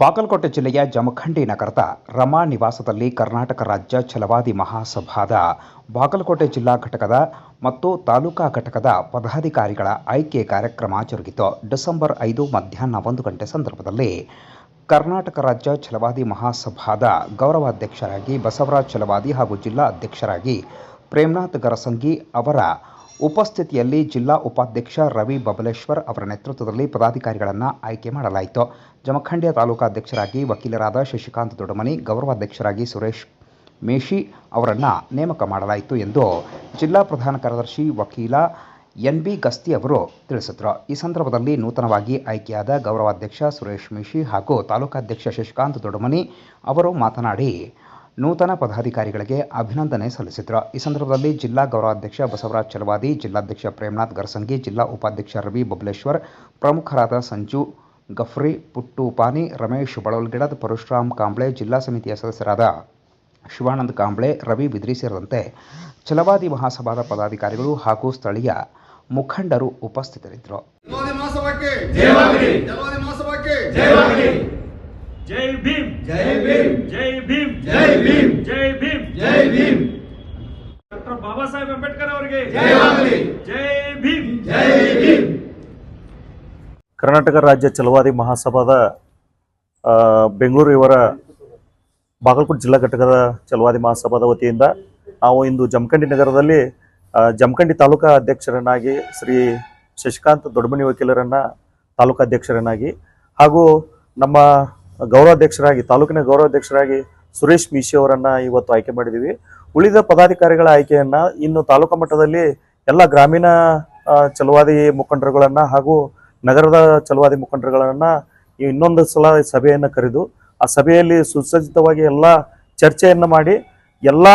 ಬಾಗಲಕೋಟೆ ಜಿಲ್ಲೆಯ ಜಮಖಂಡಿ ನಗರದ ರಮಾ ನಿವಾಸದಲ್ಲಿ ಕರ್ನಾಟಕ ರಾಜ್ಯ ಛಲವಾದಿ ಮಹಾಸಭಾದ ಬಾಗಲಕೋಟೆ ಜಿಲ್ಲಾ ಘಟಕದ ಮತ್ತು ತಾಲೂಕಾ ಘಟಕದ ಪದಾಧಿಕಾರಿಗಳ ಆಯ್ಕೆ ಕಾರ್ಯಕ್ರಮ ಜರುಗಿತು. ಡಿಸೆಂಬರ್ ಐದು ಮಧ್ಯಾಹ್ನ ಒಂದು ಗಂಟೆ ಸಂದರ್ಭದಲ್ಲಿ ಕರ್ನಾಟಕ ರಾಜ್ಯ ಛಲವಾದಿ ಮಹಾಸಭಾದ ಗೌರವಾಧ್ಯಕ್ಷರಾಗಿ ಬಸವರಾಜ್ ಛಲವಾದಿ ಹಾಗೂ ಜಿಲ್ಲಾ ಅಧ್ಯಕ್ಷರಾಗಿ ಪ್ರೇಮ್ನಾಥ್ ಗರಸಂಗಿ ಅವರ ಉಪಸ್ಥಿತಿಯಲ್ಲಿ ಜಿಲ್ಲಾ ಉಪಾಧ್ಯಕ್ಷ ರವಿ ಬಬಲೇಶ್ವರ್ ಅವರ ನೇತೃತ್ವದಲ್ಲಿ ಪದಾಧಿಕಾರಿಗಳನ್ನು ಆಯ್ಕೆ ಮಾಡಲಾಯಿತು. ಜಮಖಂಡಿಯ ತಾಲೂಕಾಧ್ಯಕ್ಷರಾಗಿ ವಕೀಲರಾದ ಶಶಿಕಾಂತ್ ದೊಡಮನಿ ಗೌರವಾಧ್ಯಕ್ಷರಾಗಿ ಸುರೇಶ್ ಮೇಶಿ ಅವರನ್ನು ನೇಮಕ ಮಾಡಲಾಯಿತು ಎಂದು ಜಿಲ್ಲಾ ಪ್ರಧಾನ ಕಾರ್ಯದರ್ಶಿ ವಕೀಲ ಎನ್ ಬಿ ಗಸ್ತಿ ಅವರು ತಿಳಿಸಿದರು. ಈ ಸಂದರ್ಭದಲ್ಲಿ ನೂತನವಾಗಿ ಆಯ್ಕೆಯಾದ ಗೌರವಾಧ್ಯಕ್ಷ ಸುರೇಶ್ ಮೇಶಿ ಹಾಗೂ ತಾಲೂಕಾಧ್ಯಕ್ಷ ಶಶಿಕಾಂತ್ ದೊಡಮನಿ ಅವರು ಮಾತನಾಡಿ ನೂತನ ಪದಾಧಿಕಾರಿಗಳಿಗೆ ಅಭಿನಂದನೆ ಸಲ್ಲಿಸಿದರು. ಈ ಸಂದರ್ಭದಲ್ಲಿ ಜಿಲ್ಲಾ ಗೌರವಾಧ್ಯಕ್ಷ ಬಸವರಾಜ್ ಚಲವಾದಿ ಜಿಲ್ಲಾಧ್ಯಕ್ಷ ಪ್ರೇಮ್ನಾಥ್ ಗರಸಂಗಿ ಜಿಲ್ಲಾ ಉಪಾಧ್ಯಕ್ಷ ರವಿ ಬಬಲೇಶ್ವರ್ ಪ್ರಮುಖರಾದ ಸಂಜು ಗಫ್ರಿ ಪುಟ್ಟುಪಾನಿ ರಮೇಶ್ ಬಳಲ್ಗಿಡದ್ ಪರಶುರಾಮ್ ಕಾಂಬ್ಳೆ ಜಿಲ್ಲಾ ಸಮಿತಿಯ ಸದಸ್ಯರಾದ ಶಿವಾನಂದ ಕಾಂಬ್ಳೆ ರವಿ ಬಿದ್ರಿ ಸೇರಿದಂತೆ ಛಲವಾದಿ ಮಹಾಸಭಾದ ಪದಾಧಿಕಾರಿಗಳು ಹಾಗೂ ಸ್ಥಳೀಯ ಮುಖಂಡರು ಉಪಸ್ಥಿತರಿದ್ದರು. ಜಲವಾದಿ ಮಹಾಸಭಾಕ್ಕೆ ಜಯವಾಗಲಿ ಜಲವಾದಿ ಜಯವಾಗಲಿ ಜೈ ಭೀಮ್. ಜೈ ಭೀಮ್. ಜೈ ಭೀಮ್. ಜೈ ಭೀಮ್. ಜೈ ಭೀಮ್. ಜೈ ಭೀಮ್. ಡಾಕ್ಟರ್ ಬಾಬಾ ಸಾಹೇಬ್ ಅಂಬೇಡ್ಕರ್ ಅವರಿಗೆ ಜೈ ಭೀಮ್. ಜೈ ಭೀಮ್. ಕರ್ನಾಟಕ ರಾಜ್ಯ ಚಲವಾದಿ ಮಹಾಸಭಾದ ಬೆಂಗಳೂರು ಇವರ ಬಾಗಲಕೋಟೆ ಜಿಲ್ಲಾ ಘಟಕದ ಚಲವಾದಿ ಮಹಾಸಭಾದ ವತಿಯಿಂದ ನಾವು ಇಂದು ಜಮಖಂಡಿ ನಗರದಲ್ಲಿ ಜಮಖಂಡಿ ತಾಲೂಕಾ ಅಧ್ಯಕ್ಷರನ್ನಾಗಿ ಶ್ರೀ ಶಶಿಕಾಂತ್ ದೊಡ್ಡಮನಿ ವಕೀಲರನ್ನ ತಾಲೂಕಾ ಅಧ್ಯಕ್ಷರನ್ನಾಗಿ ಹಾಗೂ ನಮ್ಮ ಗೌರವಾಧ್ಯಕ್ಷರಾಗಿ ತಾಲೂಕಿನ ಗೌರವಾಧ್ಯಕ್ಷರಾಗಿ ಸುರೇಶ್ ಮೀಶಿ ಅವರನ್ನ ಇವತ್ತು ಆಯ್ಕೆ ಮಾಡಿದ್ದೀವಿ ಉಳಿದ ಪದಾಧಿಕಾರಿಗಳ ಆಯ್ಕೆಯನ್ನ ಇನ್ನು ತಾಲೂಕು ಮಟ್ಟದಲ್ಲಿ ಎಲ್ಲ ಗ್ರಾಮೀಣ ಚಲುವಾದಿ ಮುಖಂಡರುಗಳನ್ನ ಹಾಗೂ ನಗರದ ಚಲುವಾದಿ ಮುಖಂಡರುಗಳನ್ನ ಇನ್ನೊಂದು ಸಲ ಸಭೆಯನ್ನು ಕರೆದು, ಆ ಸಭೆಯಲ್ಲಿ ಸುಸಜ್ಜಿತವಾಗಿ ಎಲ್ಲ ಚರ್ಚೆಯನ್ನು ಮಾಡಿ, ಎಲ್ಲ,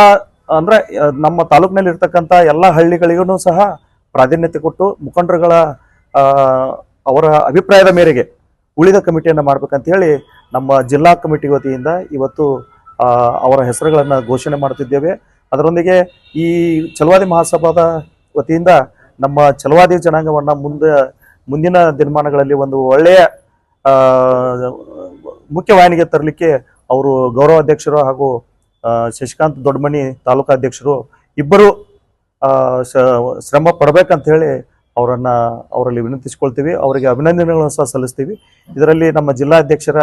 ಅಂದ್ರೆ ನಮ್ಮ ತಾಲೂಕಿನಲ್ಲಿ ಇರ್ತಕ್ಕಂಥ ಎಲ್ಲ ಹಳ್ಳಿಗಳಿಗೂ ಸಹ ಪ್ರಾಧಾನ್ಯತೆ ಕೊಟ್ಟು ಮುಖಂಡರುಗಳ ಅವರ ಅಭಿಪ್ರಾಯದ ಮೇರೆಗೆ ಉಳಿದ ಕಮಿಟಿಯನ್ನು ಮಾಡ್ಬೇಕಂತ ಹೇಳಿ ನಮ್ಮ ಜಿಲ್ಲಾ ಕಮಿಟಿ ವತಿಯಿಂದ ಇವತ್ತು ಅವರ ಹೆಸರುಗಳನ್ನು ಘೋಷಣೆ ಮಾಡ್ತಿದ್ದೇವೆ. ಅದರೊಂದಿಗೆ ಈ ಚಲವಾದಿ ಮಹಾಸಭಾದ ವತಿಯಿಂದ ನಮ್ಮ ಚಲವಾದಿ ಜನಾಂಗವನ್ನು ಮುಂದೆ, ಮುಂದಿನ ದಿನಮಾನಗಳಲ್ಲಿ ಒಂದು ಒಳ್ಳೆಯ ಮುಖ್ಯವಾಹಿನಿಗೆ ತರಲಿಕ್ಕೆ ಅವರು ಗೌರವಾಧ್ಯಕ್ಷರು ಹಾಗೂ ಶಶಿಕಾಂತ್ ದೊಡ್ಡಮನಿ ತಾಲೂಕಾಧ್ಯಕ್ಷರು ಇಬ್ಬರು ಶ್ರಮ ಪಡಬೇಕಂತ ಹೇಳಿ ಅವರನ್ನು ಅವರಲ್ಲಿ ವಿನಂತಿಸಿಕೊಳ್ತೀವಿ. ಅವರಿಗೆ ಅಭಿನಂದನೆಗಳನ್ನು ಸಹ ಸಲ್ಲಿಸ್ತೀವಿ. ಇದರಲ್ಲಿ ನಮ್ಮ ಜಿಲ್ಲಾಧ್ಯಕ್ಷರ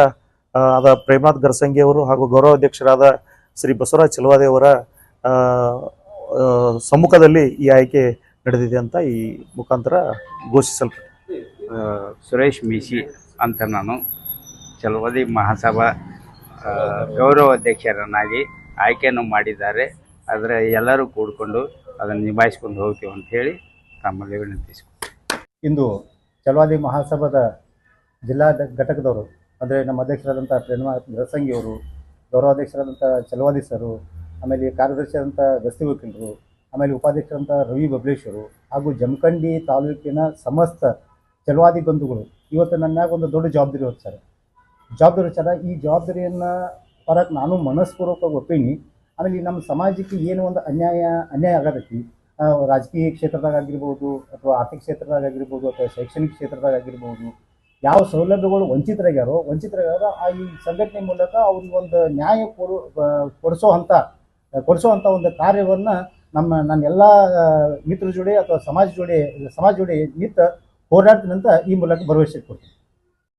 ಆದ ಪ್ರೇಮನಾಥ್ ಗರಸಂಗಿ ಅವರು ಹಾಗೂ ಗೌರವಾಧ್ಯಕ್ಷರಾದ ಶ್ರೀ ಬಸವರಾಜ್ ಚಲುವಾದೇವರ ಸಮ್ಮುಖದಲ್ಲಿ ಈ ಆಯ್ಕೆ ನಡೆದಿದೆ ಅಂತ ಈ ಮುಖಾಂತರ ಘೋಷಿಸಲ್ಪಟ್ಟಿದೆ. ಸುರೇಶ್ ಮೀಸಿ ಅಂತ ನಾನು ಚಲವದಿ ಮಹಾಸಭಾ ಗೌರವ ಅಧ್ಯಕ್ಷರನ್ನಾಗಿ ಆಯ್ಕೆಯನ್ನು ಮಾಡಿದ್ದಾರೆ. ಆದರೆ ಎಲ್ಲರೂ ಕೂಡಿಕೊಂಡು ಅದನ್ನು ನಿಭಾಯಿಸ್ಕೊಂಡು ಹೋಗ್ತೀವಿ ಅಂತ ಹೇಳಿ ತಮ್ಮಲ್ಲಿ ವಿನಂತಿಸಿಕೊಂಡು ಇಂದು ಚಲವಾದಿ ಮಹಾಸಭಾದ ಜಿಲ್ಲಾ ಘಟಕದವರು ಅಂದರೆ ನಮ್ಮ ಅಧ್ಯಕ್ಷರಾದಂಥ ಪ್ರೇಮ ನರಸಂಗಿಯವರು ಗೌರವಾಧ್ಯಕ್ಷರಾದಂಥ ಚಲವಾದಿ ಸರು, ಆಮೇಲೆ ಕಾರ್ಯದರ್ಶಿಯಾದಂಥ ಗಸ್ತಿ ವಕೀಲರು ಆಮೇಲೆ ಉಪಾಧ್ಯಕ್ಷರಂಥ ರವಿ ಬಬ್ಲೇಶ್ವರು ಹಾಗೂ ಜಮಖಂಡಿ ತಾಲೂಕಿನ ಸಮಸ್ತ ಚಲವಾದಿ ಬಂಧುಗಳು ಇವತ್ತು ನನ್ನ ಒಂದು ದೊಡ್ಡ ಜವಾಬ್ದಾರಿ ಹೊತ್ತಾರೆ. ಜವಾಬ್ದಾರಿ ಹೊತ್ತಾರೆ, ಈ ಜವಾಬ್ದಾರಿಯನ್ನು ಹೊರಕ್ಕೆ ನಾನು ಮನಸ್ಪೂರ್ವಕವಾಗಿ ಒಪ್ಪೀನಿ. ಆಮೇಲೆ ನಮ್ಮ ಸಮಾಜಕ್ಕೆ ಏನು ಒಂದು ಅನ್ಯಾಯ ಅನ್ಯಾಯ ಆಗತೈತಿ ರಾಜಕೀಯ ಕ್ಷೇತ್ರದಾಗ ಆಗಿರ್ಬೋದು ಅಥವಾ ಆರ್ಥಿಕ ಕ್ಷೇತ್ರದಾಗ ಆಗಿರ್ಬೋದು ಅಥವಾ ಶೈಕ್ಷಣಿಕ ಕ್ಷೇತ್ರದಾಗಿರ್ಬೋದು ಯಾವ ಸೌಲಭ್ಯಗಳು ವಂಚಿತರಾಗ್ಯಾರೋ ವಂಚಿತರಾಗ್ಯಾರೋ ಆ ಈ ಸಂಘಟನೆ ಮೂಲಕ ಅವ್ರಿಗೆ ಒಂದು ನ್ಯಾಯ ಕೊಡು ಕೊಡಿಸೋ ಅಂಥ ಒಂದು ಕಾರ್ಯವನ್ನು ನಮ್ಮ, ನನ್ನ ಎಲ್ಲ ಮಿತ್ರ ಜೋಡಿ ಅಥವಾ ಸಮಾಜ ಜೋಡಿ ಸಮಾಜ ಜೋಡಿ ನಿಂತ ಹೋರಾಡ್ತೀನಂತ ಈ ಮೂಲಕ ಭರವಸೆ ಕೊಡ್ತೀನಿ.